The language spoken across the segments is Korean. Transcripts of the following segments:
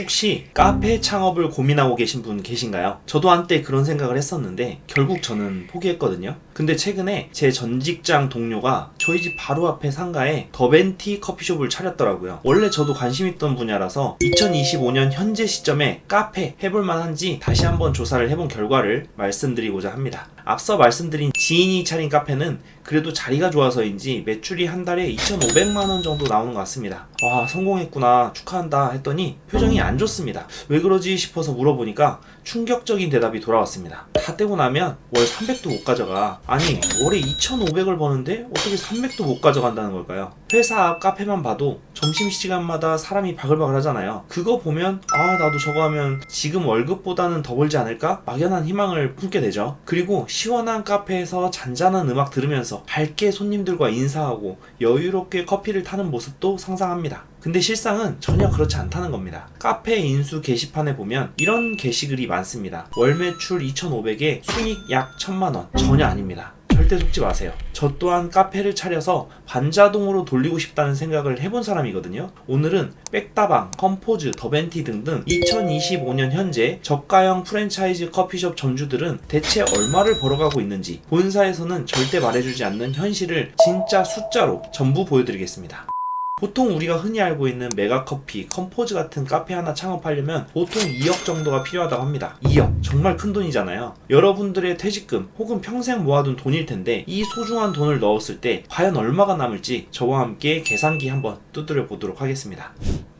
혹시 카페 창업을 고민하고 계신 분 계신가요? 저도 한때 그런 생각을 했었는데 결국 저는 포기했거든요. 근데 최근에 제 전 직장 동료가 저희 집 바로 앞에 상가에 더벤티 커피숍을 차렸더라고요. 원래 저도 관심 있던 분야라서 2025년 현재 시점에 카페 해볼 만한지 다시 한번 조사를 해본 결과를 말씀드리고자 합니다. 앞서 말씀드린 지인이 차린 카페는 그래도 자리가 좋아서인지 매출이 한 달에 2,500만 원 정도 나오는 것 같습니다. 와, 성공했구나. 축하한다 했더니 표정이 안 좋습니다. 왜 그러지 싶어서 물어보니까 충격적인 대답이 돌아왔습니다. 다 떼고 나면 월 300도 못 가져가. 아니, 월에 2,500을 버는데 어떻게 300도 못 가져간다는 걸까요? 회사 앞 카페만 봐도 점심시간마다 사람이 바글바글 하잖아요. 그거 보면, 아, 나도 저거 하면 지금 월급보다는 더 벌지 않을까? 막연한 희망을 품게 되죠. 그리고 시원한 카페에서 잔잔한 음악 들으면서 밝게 손님들과 인사하고 여유롭게 커피를 타는 모습도 상상합니다. 근데 실상은 전혀 그렇지 않다는 겁니다. 카페 인수 게시판에 보면 이런 게시글이 많습니다. 월 매출 2,500에 순익 약 1,000만원. 전혀 아닙니다. 절대 속지 마세요. 저 또한 카페를 차려서 반자동으로 돌리고 싶다는 생각을 해본 사람이거든요. 오늘은 백다방, 컴포즈, 더벤티 등등 2025년 현재 저가형 프랜차이즈 커피숍 점주들은 대체 얼마를 벌어가고 있는지 본사에서는 절대 말해주지 않는 현실을 진짜 숫자로 전부 보여드리겠습니다. 보통 우리가 흔히 알고 있는 메가커피, 컴포즈 같은 카페 하나 창업하려면 보통 2억 정도가 필요하다고 합니다. 2억. 정말 큰 돈이잖아요. 여러분들의 퇴직금 혹은 평생 모아둔 돈일 텐데 이 소중한 돈을 넣었을 때 과연 얼마가 남을지 저와 함께 계산기 한번 두드려 보도록 하겠습니다.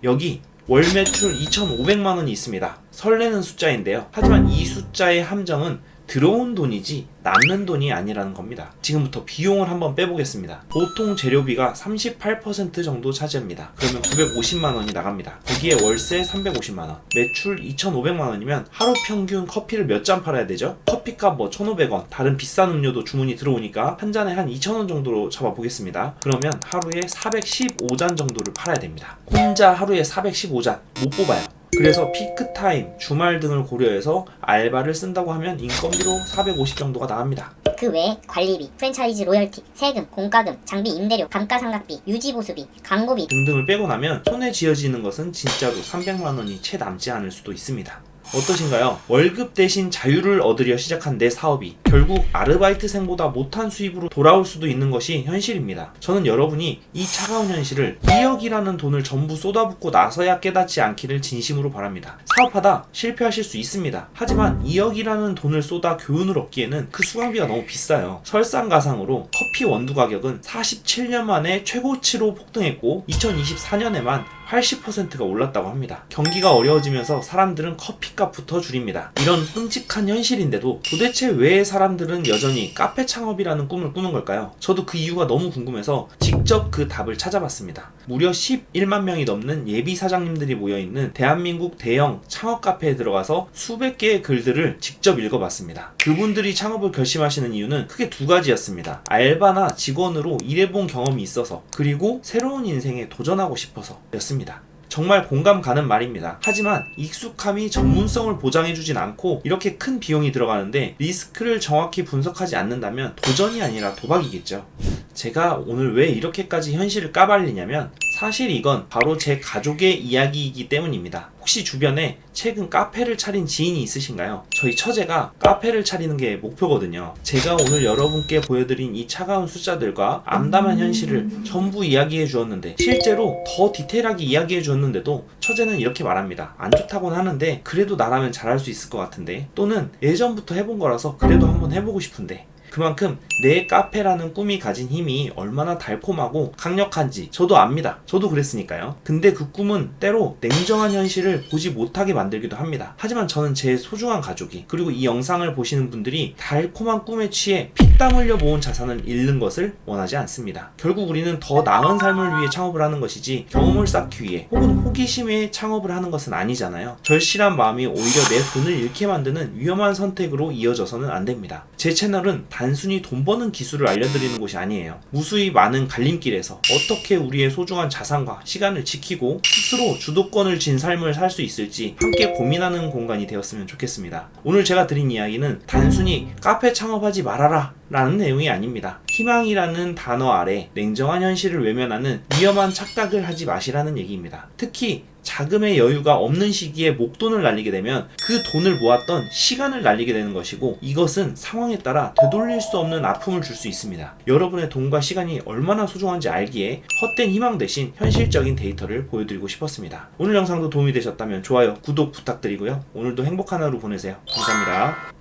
여기 월 매출 2,500만 원이 있습니다. 설레는 숫자인데요. 하지만 이 숫자의 함정은 들어온 돈이지 남는 돈이 아니라는 겁니다. 지금부터 비용을 한번 빼보겠습니다. 보통 재료비가 38% 정도 차지합니다. 그러면 950만 원이 나갑니다. 거기에 월세 350만 원, 매출 2,500만 원이면 하루 평균 커피를 몇 잔 팔아야 되죠? 커피값 뭐 1,500원, 다른 비싼 음료도 주문이 들어오니까 한 잔에 한 2,000원 정도로 잡아보겠습니다. 그러면 하루에 415잔 정도를 팔아야 됩니다. 혼자 하루에 415잔 못 뽑아요. 그래서 피크타임, 주말 등을 고려해서 알바를 쓴다고 하면 인건비로 450 정도가 나갑니다. 그 외에 관리비, 프랜차이즈 로열티, 세금, 공과금, 장비 임대료, 감가상각비, 유지보수비, 광고비 등등을 빼고 나면 손에 쥐어지는 것은 진짜로 300만 원이 채 남지 않을 수도 있습니다. 어떠신가요? 월급 대신 자유를 얻으려 시작한 내 사업이 결국 아르바이트생보다 못한 수입으로 돌아올 수도 있는 것이 현실입니다. 저는 여러분이 이 차가운 현실을 2억이라는 돈을 전부 쏟아붓고 나서야 깨닫지 않기를 진심으로 바랍니다. 사업하다 실패하실 수 있습니다. 하지만 2억이라는 돈을 쏟아 교훈을 얻기에는 그 수강비가 너무 비싸요. 설상가상으로 커피 원두 가격은 47년 만에 최고치로 폭등했고 2024년에만 80%가 올랐다고 합니다. 경기가 어려워지면서 사람들은 커피값부터 줄입니다. 이런 끔찍한 현실인데도 도대체 왜 사 람들은 여전히 카페 창업이라는 꿈을 꾸는 걸까요? 저도 그 이유가 너무 궁금해서 직접 그 답을 찾아봤습니다. 무려 11만 명이 넘는 예비 사장님들이 모여있는 대한민국 대형 창업 카페에 들어가서 수백 개의 글들을 직접 읽어봤습니다. 그분들이 창업을 결심하시는 이유는 크게 두 가지였습니다. 알바나 직원으로 일해본 경험이 있어서 그리고 새로운 인생에 도전하고 싶어서 였습니다. 정말 공감 가는 말입니다. 하지만 익숙함이 전문성을 보장해주진 않고 이렇게 큰 비용이 들어가는데 리스크를 정확히 분석하지 않는다면 도전이 아니라 도박이겠죠. 제가 오늘 왜 이렇게까지 현실을 까발리냐면 사실 이건 바로 제 가족의 이야기이기 때문입니다. 혹시 주변에 최근 카페를 차린 지인이 있으신가요? 저희 처제가 카페를 차리는 게 목표거든요. 제가 오늘 여러분께 보여드린 이 차가운 숫자들과 암담한 현실을 전부 이야기해 주었는데 실제로 더 디테일하게 이야기해 주었는데도 처제는 이렇게 말합니다. 안 좋다고는 하는데 그래도 나라면 잘할 수 있을 것 같은데 또는 예전부터 해본 거라서 그래도 한번 해보고 싶은데 그만큼 내 카페라는 꿈이 가진 힘이 얼마나 달콤하고 강력한지 저도 압니다. 저도 그랬으니까요. 근데 그 꿈은 때로 냉정한 현실을 보지 못하게 만들기도 합니다. 하지만 저는 제 소중한 가족이 그리고 이 영상을 보시는 분들이 달콤한 꿈에 취해 피땀 흘려 모은 자산을 잃는 것을 원하지 않습니다. 결국 우리는 더 나은 삶을 위해 창업을 하는 것이지 경험을 쌓기 위해 혹은 호기심에 창업을 하는 것은 아니잖아요. 절실한 마음이 오히려 내 돈을 잃게 만드는 위험한 선택으로 이어져서는 안 됩니다. 제 채널은 단순히 돈 버는 기술을 알려드리는 곳이 아니에요. 무수히 많은 갈림길에서 어떻게 우리의 소중한 자산과 시간을 지키고 스스로 주도권을 쥔 삶을 살 수 있을지 함께 고민하는 공간이 되었으면 좋겠습니다. 오늘 제가 드린 이야기는 단순히 카페 창업하지 말아라 라는 내용이 아닙니다. 희망이라는 단어 아래 냉정한 현실을 외면하는 위험한 착각을 하지 마시라는 얘기입니다. 특히 자금의 여유가 없는 시기에 목돈을 날리게 되면 그 돈을 모았던 시간을 날리게 되는 것이고 이것은 상황에 따라 되돌릴 수 없는 아픔을 줄 수 있습니다. 여러분의 돈과 시간이 얼마나 소중한지 알기에 헛된 희망 대신 현실적인 데이터를 보여드리고 싶었습니다. 오늘 영상도 도움이 되셨다면 좋아요, 구독 부탁드리고요. 오늘도 행복한 하루 보내세요. 감사합니다.